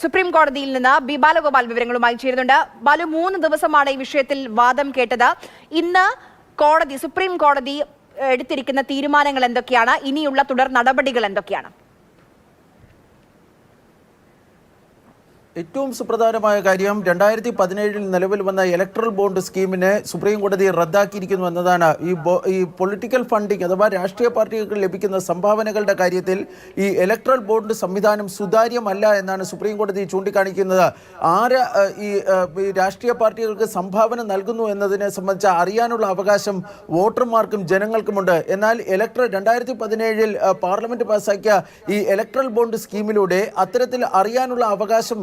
Supreme കോടതിയിൽ നിന്ന് B Balagopal വിവരങ്ങളുമായി ചേരുന്നുണ്ട്. ബാലു മൂന്ന് ദിവസമാണ് ഈ വിഷയത്തിൽ വാദം കേട്ടത്. ഇന്ന് കോടതി സുപ്രീം കോടതി എടുത്തിരിക്കുന്ന തീരുമാനങ്ങൾ എന്തൊക്കെയാണ്? ഇനിയുള്ള തുടർ നടപടികൾ എന്തൊക്കെയാണ്? ഏറ്റവും സുപ്രധാനമായ കാര്യം രണ്ടായിരത്തി പതിനേഴിൽ നിലവിൽ വന്ന ഇലക്ട്രൽ ബോണ്ട് സ്കീമിനെ സുപ്രീം കോടതി റദ്ദാക്കിയിരിക്കുന്നു എന്നതാണ്. ഈ ഈ പൊളിറ്റിക്കൽ ഫണ്ടിങ് അഥവാ രാഷ്ട്രീയ പാർട്ടികൾക്ക് ലഭിക്കുന്ന സംഭാവനകളുടെ കാര്യത്തിൽ ഈ ഇലക്ട്രൽ ബോണ്ട് സംവിധാനം സുതാര്യമല്ല എന്നാണ് സുപ്രീം കോടതി ചൂണ്ടിക്കാണിക്കുന്നത്. ആര് ഈ രാഷ്ട്രീയ പാർട്ടികൾക്ക് സംഭാവന നൽകുന്നു എന്നതിനെ സംബന്ധിച്ച് അറിയാനുള്ള അവകാശം വോട്ടർമാർക്കും ജനങ്ങൾക്കുമുണ്ട്. എന്നാൽ ഇലക്ട്രൽ രണ്ടായിരത്തി പതിനേഴിൽ പാർലമെന്റ് പാസാക്കിയ ഈ ഇലക്ട്രൽ ബോണ്ട് സ്കീമിലൂടെ അത്തരത്തിൽ അറിയാനുള്ള അവകാശം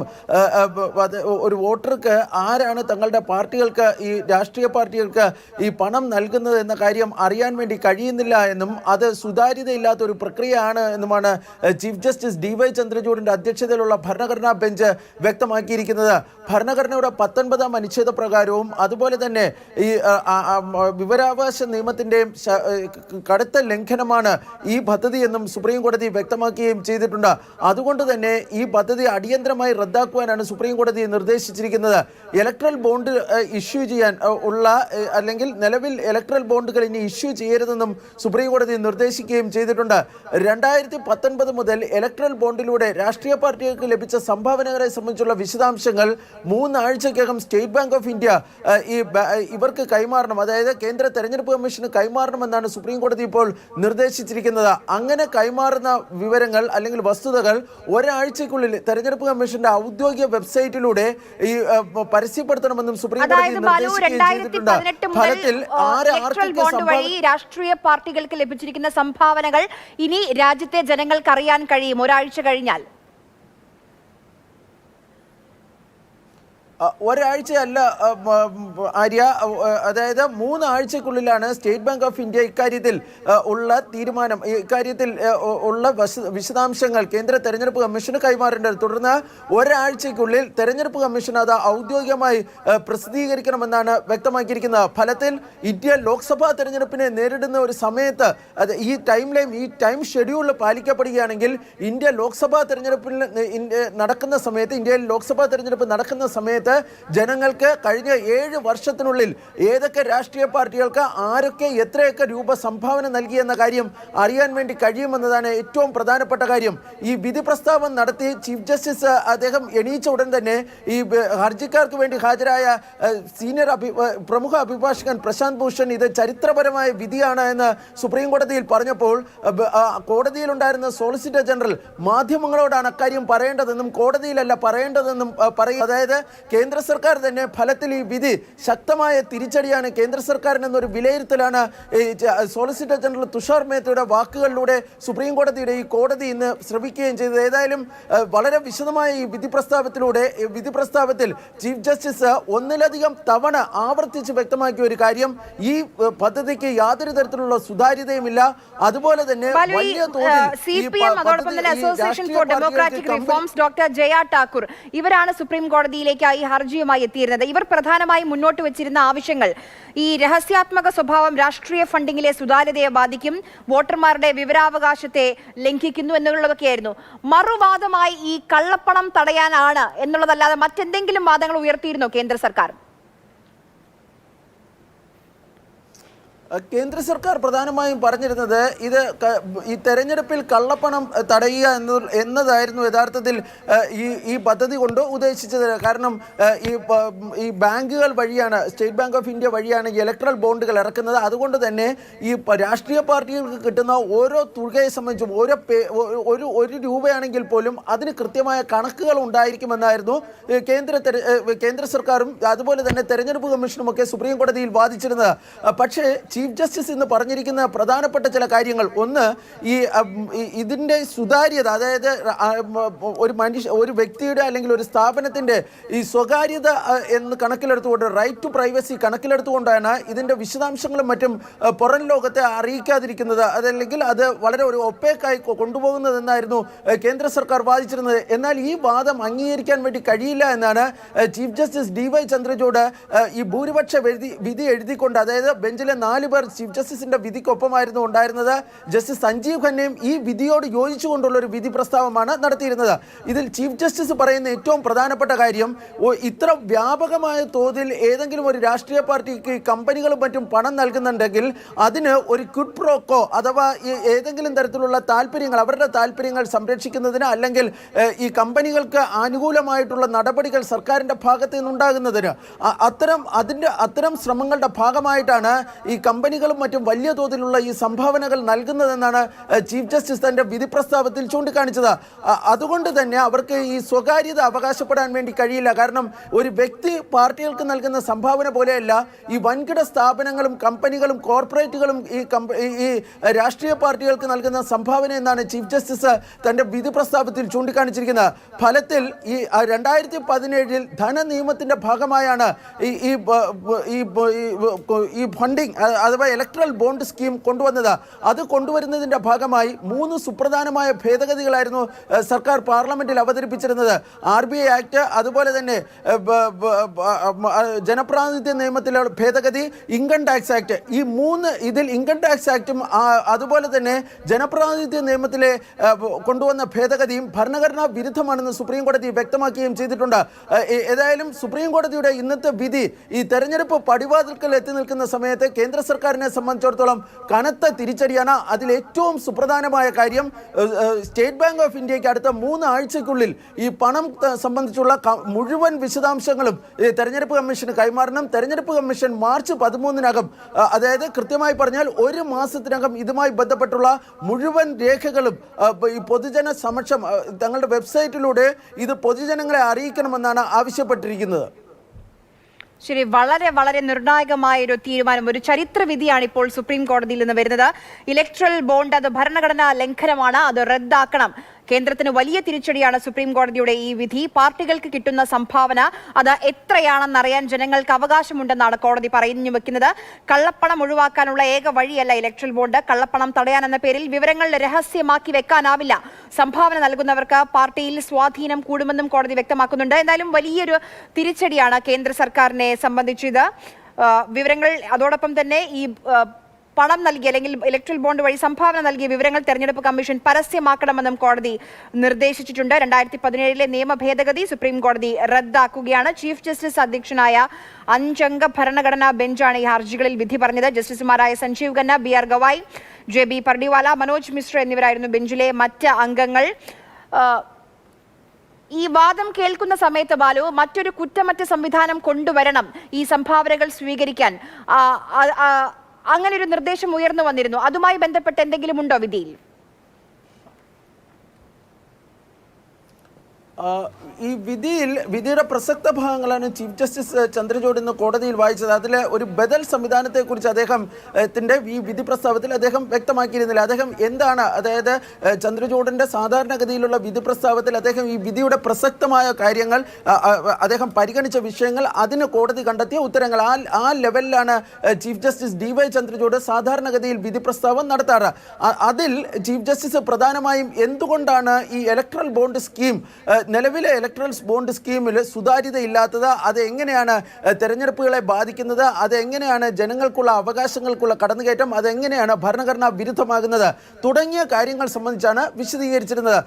ഒരു വോട്ടർക്ക് ആരാണ് തങ്ങളുടെ പാർട്ടികൾക്ക് ഈ രാഷ്ട്രീയ പാർട്ടികൾക്ക് ഈ പണം നൽകുന്നത് എന്ന കാര്യം അറിയാൻ വേണ്ടി കഴിയുന്നില്ല എന്നും അത് സുതാര്യതയില്ലാത്ത ഒരു പ്രക്രിയയാണ് എന്നുമാണ് ചീഫ് ജസ്റ്റിസ് ഡി വൈ ചന്ദ്രചൂഡിന്റെ അധ്യക്ഷതയിലുള്ള ഭരണഘടനാ ബെഞ്ച് വ്യക്തമാക്കിയിരിക്കുന്നത്. ഭരണഘടനയുടെ പത്തൊൻപതാം അനുച്ഛേദ പ്രകാരവും അതുപോലെ തന്നെ ഈ വിവരാവകാശ നിയമത്തിന്റെയും കടുത്ത ലംഘനമാണ് ഈ പദ്ധതി എന്നും സുപ്രീം കോടതി വ്യക്തമാക്കുകയും ചെയ്തിട്ടുണ്ട്. അതുകൊണ്ട് തന്നെ ഈ പദ്ധതി അടിയന്തരമായി റദ്ദാക്കുവാനാണ് സുപ്രീം കോടതി നിർദ്ദേശിച്ചിരിക്കുന്നത്. ഇലക്ട്രൽ ബോണ്ട് ഇഷ്യൂ ചെയ്യാൻ ഉള്ള അല്ലെങ്കിൽ നിലവിൽ ഇലക്ട്രൽ ബോണ്ടുകൾ ഇനി ഇഷ്യൂ ചെയ്യരുതെന്നും സുപ്രീം കോടതി നിർദ്ദേശിക്കുകയും ചെയ്തിട്ടുണ്ട്. രണ്ടായിരത്തി പത്തൊൻപത് മുതൽ ഇലക്ട്രൽ ബോണ്ടിലൂടെ രാഷ്ട്രീയ പാർട്ടികൾക്ക് ലഭിച്ച സംഭാവനകളെ സംബന്ധിച്ചുള്ള വിശദാംശങ്ങൾ മൂന്നാഴ്ചക്കകം സ്റ്റേറ്റ് ബാങ്ക് ഓഫ് ഇന്ത്യ ഈ ഇവർക്ക് കൈമാറണം. അതായത് കേന്ദ്ര തെരഞ്ഞെടുപ്പ് കമ്മീഷന് കൈമാറണമെന്നാണ് സുപ്രീം കോടതി ഇപ്പോൾ നിർദ്ദേശിച്ചിരിക്കുന്നത്. അങ്ങനെ കൈമാറുന്ന വിവരങ്ങൾ അല്ലെങ്കിൽ വസ്തുതകൾ ഒരാഴ്ചക്കുള്ളിൽ തെരഞ്ഞെടുപ്പ് കമ്മീഷന്റെ ഔദ്യോഗിക വെബ്സൈറ്റിലൂടെ ഈ പരസ്യപ്പെടുത്തണമെന്നും സുപ്രീം കോടതി അതായത് ബാലു നിർദ്ദേശിക്കുകയും രണ്ടായിരത്തി ചെയ്തിട്ടുണ്ട് പതിനെട്ട് മുതൽ ഫലത്തിൽ ആര് ഇലക്ട്രൽ ആർക്കൊക്കെ വഴി രാഷ്ട്രീയ പാർട്ടികൾക്ക് ലഭിച്ചിരിക്കുന്ന സംഭാവനകൾ ഇനി രാജ്യത്തെ ജനങ്ങൾക്ക് അറിയാൻ കഴിയും. ഒരാഴ്ച കഴിഞ്ഞാൽ. ഒരാഴ്ചയല്ല ആര്യ അതായത് മൂന്നാഴ്ചക്കുള്ളിലാണ് സ്റ്റേറ്റ് ബാങ്ക് ഓഫ് ഇന്ത്യ ഇക്കാര്യത്തിൽ ഉള്ള തീരുമാനം. ഇക്കാര്യത്തിൽ ഉള്ള വശ- വിശദാംശങ്ങൾ കേന്ദ്ര തെരഞ്ഞെടുപ്പ് കമ്മീഷന് കൈമാറേണ്ടത്. തുടർന്ന് ഒരാഴ്ചയ്ക്കുള്ളിൽ തെരഞ്ഞെടുപ്പ് കമ്മീഷൻ അത് ഔദ്യോഗികമായി പ്രസിദ്ധീകരിക്കണമെന്നാണ് വ്യക്തമാക്കിയിരിക്കുന്നത്. ഫലത്തിൽ ഇന്ത്യ ലോക്സഭാ തെരഞ്ഞെടുപ്പിനെ നേരിടുന്ന ഒരു സമയത്ത് അത് ഈ ടൈം ലൈൻ ഈ ടൈം ഷെഡ്യൂൾ പാലിക്കപ്പെടുകയാണെങ്കിൽ ഇന്ത്യ ലോക്സഭാ തെരഞ്ഞെടുപ്പിൽ നടക്കുന്ന സമയത്ത് ഇന്ത്യയിൽ ലോക്സഭാ തെരഞ്ഞെടുപ്പ് നടക്കുന്ന സമയത്ത് ജനങ്ങൾക്ക് കഴിഞ്ഞ ഏഴ് വർഷത്തിനുള്ളിൽ ഏതൊക്കെ രാഷ്ട്രീയ പാർട്ടികൾക്ക് ആരൊക്കെ എത്രയൊക്കെ രൂപ സംഭാവന നൽകിയെന്ന കാര്യം അറിയാൻ വേണ്ടി കഴിയുമെന്നതാണ് ഏറ്റവും പ്രധാനപ്പെട്ട കാര്യം. ഈ വിധി പ്രസ്താവം നടത്തി ചീഫ് ജസ്റ്റിസ് അദ്ദേഹം എണീച്ച ഉടൻ തന്നെ ഈ ഹർജിക്കാർക്ക് വേണ്ടി ഹാജരായ സീനിയർ അഭി പ്രമുഖ അഭിഭാഷകൻ പ്രശാന്ത് ഭൂഷൺ ഇത് ചരിത്രപരമായ വിധിയാണ് എന്ന് സുപ്രീം കോടതിയിൽ പറഞ്ഞപ്പോൾ കോടതിയിലുണ്ടായിരുന്ന സോളിസിറ്റർ ജനറൽ മാധ്യമങ്ങളോടാണ് അക്കാര്യം പറയേണ്ടതെന്നും കോടതിയിലല്ല പറയേണ്ടതെന്നും പറയും അതായത് കേന്ദ്ര സർക്കാർ തന്നെ ഫലത്തിൽ ഈ വിധി ശക്തമായ തിരിച്ചടിയാണ്. കേന്ദ്ര സർക്കാരിനെന്നൊരു വിലയിരുത്തലാണ്. സോളിസിറ്റർ ജനറൽ തുഷാർ മേത്തയുടെ വാക്കുകളിലൂടെ സുപ്രീം കോടതിയുടെ ഈ കോടതി ഇന്ന് ശ്രമിക്കുകയും ചെയ്തത് ഏതായാലും വളരെ വിശദമായ ഈ വിധി പ്രസ്താവത്തിലൂടെ വിധി പ്രസ്താവത്തിൽ ചീഫ് ജസ്റ്റിസ് ഒന്നിലധികം തവണ ആവർത്തിച്ച് വ്യക്തമാക്കിയ ഒരു കാര്യം ഈ പദ്ധതിക്ക് യാതൊരു തരത്തിലുള്ള സുതാര്യതയുമില്ല. അതുപോലെ തന്നെ വലിയ തോതിൽ ഡോക്ടർ ജയ ഇവരാണ് സുപ്രീം കോടതിയിലേക്ക് ഈ ഹർജിയുമായി എത്തിയിരുന്നത്. ഇവർ പ്രധാനമായും മുന്നോട്ട് വെച്ചിരുന്ന ആവശ്യങ്ങൾ. ഈ രഹസ്യാത്മക സ്വഭാവം രാഷ്ട്രീയ ഫണ്ടിങ്ങിലെ സുതാര്യതയെ ബാധിക്കും. വോട്ടർമാരുടെ വിവരാവകാശത്തെ ലംഘിക്കുന്നു എന്നുള്ളതൊക്കെയായിരുന്നു മറുവാദമായി ഈ കള്ളപ്പണം തടയാനാണ് എന്നുള്ളതല്ലാതെ മറ്റെന്തെങ്കിലും വാദങ്ങൾ ഉയർത്തിയിരുന്നോ കേന്ദ്ര സർക്കാർ? കേന്ദ്ര സർക്കാർ പ്രധാനമായും പറഞ്ഞിരുന്നത് ഇത് ഈ തെരഞ്ഞെടുപ്പിൽ കള്ളപ്പണം തടയുക എന്ന എന്നതായിരുന്നു യഥാർത്ഥത്തിൽ ഈ ഈ പദ്ധതി കൊണ്ട് ഉദ്ദേശിച്ചത്. കാരണം ഈ ഈ ബാങ്കുകൾ വഴിയാണ് സ്റ്റേറ്റ് ബാങ്ക് ഓഫ് ഇന്ത്യ വഴിയാണ് ഇലക്ട്രൽ ബോണ്ടുകൾ ഇറക്കുന്നത്. അതുകൊണ്ട് തന്നെ ഈ രാഷ്ട്രീയ പാർട്ടികൾക്ക് കിട്ടുന്ന ഓരോ തുകയെ സംബന്ധിച്ചും ഓരോ ഒരു ഒരു രൂപയാണെങ്കിൽ പോലും അതിന് കൃത്യമായ കണക്കുകൾ ഉണ്ടായിരിക്കുമെന്നായിരുന്നു കേന്ദ്ര കേന്ദ്ര സർക്കാരും അതുപോലെ തന്നെ തെരഞ്ഞെടുപ്പ് കമ്മീഷനും ഒക്കെ സുപ്രീം കോടതിയിൽ വാദിച്ചിരുന്നത്. പക്ഷേ ചീഫ് ജസ്റ്റിസ് ഇന്ന് പറഞ്ഞിരിക്കുന്ന പ്രധാനപ്പെട്ട ചില കാര്യങ്ങൾ. ഒന്ന് ഈ ഇതിന്റെ സുതാര്യത അതായത് ഒരു മനുഷ്യ ഒരു വ്യക്തിയുടെ അല്ലെങ്കിൽ ഒരു സ്ഥാപനത്തിന്റെ ഈ സ്വകാര്യത എന്ന് കണക്കിലെടുത്തുകൊണ്ട് റൈറ്റ് ടു പ്രൈവസി കണക്കിലെടുത്തുകൊണ്ടാണ് ഇതിന്റെ വിശദാംശങ്ങളും മറ്റും പുറം ലോകത്തെ അറിയിക്കാതിരിക്കുന്നത്. അതല്ലെങ്കിൽ അത് വളരെ ഒരു ഒപ്പേക്കായി കൊണ്ടുപോകുന്നതെന്നായിരുന്നു കേന്ദ്ര സർക്കാർ വാദിച്ചിരുന്നത്. എന്നാൽ ഈ വാദം അംഗീകരിക്കാൻ വേണ്ടി കഴിയില്ല എന്നാണ് chief justice D Y Chandrachud ഈ ഭൂരിപക്ഷ വിധി എഴുതിക്കൊണ്ട് അതായത് ബെഞ്ചിലെ നാല് പേർ ചീഫ് ജസ്റ്റിസിന്റെ വിധിക്കൊപ്പമായിരുന്നു ഉണ്ടായിരുന്നത്. ജസ്റ്റിസ് സഞ്ജീവ് ഖന്നയും ഈ വിധിയോട് യോജിച്ചുകൊണ്ടുള്ള ഒരു വിധി പ്രസ്താവമാണ് നടത്തിയിരുന്നത്. ഇതിൽ ചീഫ് ജസ്റ്റിസ് പറയുന്ന ഏറ്റവും പ്രധാനപ്പെട്ട കാര്യം ഇത്ര വ്യാപകമായ തോതിൽ ഏതെങ്കിലും ഒരു രാഷ്ട്രീയ പാർട്ടിക്ക് കമ്പനികളും മറ്റും പണം നൽകുന്നുണ്ടെങ്കിൽ അതിന് ഒരു ക്വിഡ് പ്രോക്കോ അഥവാ ഏതെങ്കിലും തരത്തിലുള്ള താല്പര്യങ്ങൾ അവരുടെ താല്പര്യങ്ങൾ സംരക്ഷിക്കുന്നതിന് അല്ലെങ്കിൽ ഈ കമ്പനികൾക്ക് അനുകൂലമായിട്ടുള്ള നടപടികൾ സർക്കാരിന്റെ ഭാഗത്ത് നിന്നുണ്ടാകുന്നതിന് അത്തരം അതിന്റെ അത്തരം ശ്രമങ്ങളുടെ ഭാഗമായിട്ടാണ് ഈ കമ്പനികളും മറ്റും വലിയ തോതിലുള്ള ഈ സംഭാവനകൾ നൽകുന്നതെന്നാണ് ചീഫ് ജസ്റ്റിസ് തന്റെ വിധി പ്രസ്താവത്തിൽ ചൂണ്ടിക്കാണിച്ചത് അതുകൊണ്ട് തന്നെ അവർക്ക് ഈ സ്വകാര്യത അവകാശപ്പെടാൻ വേണ്ടി കഴിയില്ല. കാരണം ഒരു വ്യക്തി പാർട്ടികൾക്ക് നൽകുന്ന സംഭാവന പോലെയല്ല ഈ വൻകിട സ്ഥാപനങ്ങളും കമ്പനികളും കോർപ്പറേറ്റുകളും ഈ ഈ- രാഷ്ട്രീയ പാർട്ടികൾക്ക് നൽകുന്ന സംഭാവന എന്നാണ് ചീഫ് ജസ്റ്റിസ് തന്റെ വിധി പ്രസ്താവത്തിൽ ചൂണ്ടിക്കാണിച്ചിരിക്കുന്നത്. ഫലത്തിൽ ഈ രണ്ടായിരത്തി പതിനേഴിൽ ധനനിയമത്തിന്റെ ഭാഗമായാണ് ഈ ഈ ഫണ്ടിങ് അഥവാ ഇലക്ട്രൽ ബോണ്ട് സ്കീം കൊണ്ടുവന്നത്. അത് കൊണ്ടുവരുന്നതിന്റെ ഭാഗമായി മൂന്ന് സുപ്രധാനമായ ഭേദഗതികളായിരുന്നു സർക്കാർ പാർലമെന്റിൽ അവതരിപ്പിച്ചിരുന്നത്. ആർ ബി ഐ ആക്ട് അതുപോലെ തന്നെ ജനപ്രാതിനിധ്യ നിയമത്തിലെ ഭേദഗതി ഇൻകം ടാക്സ് ആക്ട് ഈ മൂന്ന് ഇതിൽ ഇൻകം ടാക്സ് ആക്ടും അതുപോലെ തന്നെ ജനപ്രാതിനിധ്യ നിയമത്തിലെ കൊണ്ടുവന്ന ഭേദഗതിയും ഭരണഘടനാ വിരുദ്ധമാണെന്ന് സുപ്രീം കോടതി വ്യക്തമാക്കുകയും ചെയ്തിട്ടുണ്ട്. ഏതായാലും സുപ്രീം കോടതിയുടെ ഇന്നത്തെ വിധി ഈ തെരഞ്ഞെടുപ്പ് പടിവാതിൽക്കൽ എത്തി നിൽക്കുന്ന സമയത്ത് കേന്ദ്ര സർക്കാരിനെ സംബന്ധിച്ചിടത്തോളം കനത്ത തിരിച്ചടിയാണ്. അതിൽ ഏറ്റവും സുപ്രധാനമായ കാര്യം സ്റ്റേറ്റ് ബാങ്ക് ഓഫ് ഇന്ത്യയ്ക്ക് അടുത്ത മൂന്ന് ആഴ്ചയ്ക്കുള്ളിൽ ഈ പണം സംബന്ധിച്ചുള്ള മുഴുവൻ വിശദാംശങ്ങളും തെരഞ്ഞെടുപ്പ് കമ്മീഷന് കൈമാറണം. തെരഞ്ഞെടുപ്പ് കമ്മീഷൻ മാർച്ച് പതിമൂന്നിനകം അതായത് കൃത്യമായി പറഞ്ഞാൽ ഒരു മാസത്തിനകം ഇതുമായി ബന്ധപ്പെട്ടുള്ള മുഴുവൻ രേഖകളും ഈ പൊതുജന സമക്ഷം തങ്ങളുടെ വെബ്സൈറ്റിലൂടെ ഇത് പൊതുജനങ്ങളെ അറിയിക്കണമെന്നാണ് ആവശ്യപ്പെട്ടിരിക്കുന്നത്. ശരി വളരെ വളരെ നിർണായകമായ ഒരു തീരുമാനം. ഒരു ചരിത്ര വിധിയാണ് ഇപ്പോൾ സുപ്രീം കോടതിയിൽ നിന്ന് വരുന്നത്. ഇലക്ട്രൽ ബോണ്ട് അത് ഭരണഘടനാ ലംഘനമാണ്. അത് റദ്ദാക്കണം. കേന്ദ്രത്തിന് വലിയ തിരിച്ചടിയാണ് സുപ്രീം കോടതിയുടെ ഈ വിധി. പാർട്ടികൾക്ക് കിട്ടുന്ന സംഭാവന അത് എത്രയാണെന്നറിയാൻ ജനങ്ങൾക്ക് അവകാശമുണ്ടെന്നാണ് കോടതി പറഞ്ഞു വെക്കുന്നത്. കള്ളപ്പണം ഒഴിവാക്കാനുള്ള ഏക വഴിയല്ല ഇലക്ട്രൽ ബോർഡ് കള്ളപ്പണം തടയാനെന്ന പേരിൽ വിവരങ്ങൾ രഹസ്യമാക്കി വെക്കാനാവില്ല. സംഭാവന നൽകുന്നവർക്ക് പാർട്ടിയിൽ സ്വാധീനം കൂടുമെന്നും കോടതി വ്യക്തമാക്കുന്നുണ്ട്. എന്തായാലും വലിയൊരു തിരിച്ചടിയാണ് കേന്ദ്ര സർക്കാരിനെ സംബന്ധിച്ചിത് വിവരങ്ങൾ അതോടൊപ്പം തന്നെ ഈ പണം നൽകി അല്ലെങ്കിൽ ഇലക്ട്രൽ ബോണ്ട് വഴി സംഭാവന നൽകിയ വിവരങ്ങൾ തെരഞ്ഞെടുപ്പ് കമ്മീഷൻ പരസ്യമാക്കണമെന്നും കോടതി നിർദ്ദേശിച്ചിട്ടുണ്ട്. രണ്ടായിരത്തി പതിനേഴിലെ നിയമ ഭേദഗതി സുപ്രീം കോടതി റദ്ദാക്കുകയാണ്. ചീഫ് ജസ്റ്റിസ് അധ്യക്ഷനായ അഞ്ചംഗ ഭരണഘടനാ ബെഞ്ചാണ് ഈ ഹർജികളിൽ വിധി പറഞ്ഞത്. ജസ്റ്റിസുമാരായ Sanjiv Khanna B R Gavai J B Pardiwala Manoj Mishra എന്നിവരായിരുന്നു ബെഞ്ചിലെ മറ്റ് അംഗങ്ങൾ. ഈ വാദം കേൾക്കുന്ന സമയത്ത് ബാലു മറ്റൊരു കുറ്റമറ്റ സംവിധാനം കൊണ്ടുവരണം ഈ സംഭാവനകൾ സ്വീകരിക്കാൻ. അങ്ങനെ ഒരു നിർദ്ദേശം ഉയർന്നു വന്നിരുന്നു. അതുമായി ബന്ധപ്പെട്ട് എന്തെങ്കിലും ഉണ്ടോ വിധിയിൽ? ഈ വിധിയിൽ വിധിയുടെ പ്രസക്ത ഭാഗങ്ങളാണ് ചീഫ് ജസ്റ്റിസ് ചന്ദ്രചൂഡ് ഇന്ന് കോടതിയിൽ വായിച്ചത്. അതിൽ ഒരു ബദൽ സംവിധാനത്തെക്കുറിച്ച് അദ്ദേഹം ത്തിന്റെ ഈ വിധി പ്രസ്താവത്തിൽ അദ്ദേഹം വ്യക്തമാക്കിയിരുന്നില്ല. അദ്ദേഹം എന്താണ് അതായത് ചന്ദ്രചൂഡിന്റെ സാധാരണഗതിയിലുള്ള വിധി പ്രസ്താവത്തിൽ അദ്ദേഹം ഈ വിധിയുടെ പ്രസക്തമായ കാര്യങ്ങൾ അദ്ദേഹം പരിഗണിച്ച വിഷയങ്ങൾ അതിന് കോടതി കണ്ടെത്തിയ ഉത്തരങ്ങൾ. ആ ആ ലെവലിലാണ് chief justice D Y Chandrachud സാധാരണഗതിയിൽ വിധി പ്രസ്താവം നടത്താറ്. അതിൽ ചീഫ് ജസ്റ്റിസ് പ്രധാനമായും എന്തുകൊണ്ടാണ് ഈ ഇലക്ട്രൽ ബോണ്ട് സ്കീം നിലവിലെ ഇലക്ട്രോണിക്സ് ബോണ്ട് സ്കീമിൽ സുതാര്യതയില്ലാത്തത് അത് എങ്ങനെയാണ് തെരഞ്ഞെടുപ്പുകളെ ബാധിക്കുന്നത് അത് എങ്ങനെയാണ് ജനങ്ങൾക്കുള്ള അവകാശങ്ങൾക്കുള്ള കടന്നുകയറ്റം അതെങ്ങനെയാണ് ഭരണഘടനാ വിരുദ്ധമാകുന്നത് തുടങ്ങിയ കാര്യങ്ങൾ സംബന്ധിച്ചാണ് വിശദീകരിച്ചിരുന്നത്.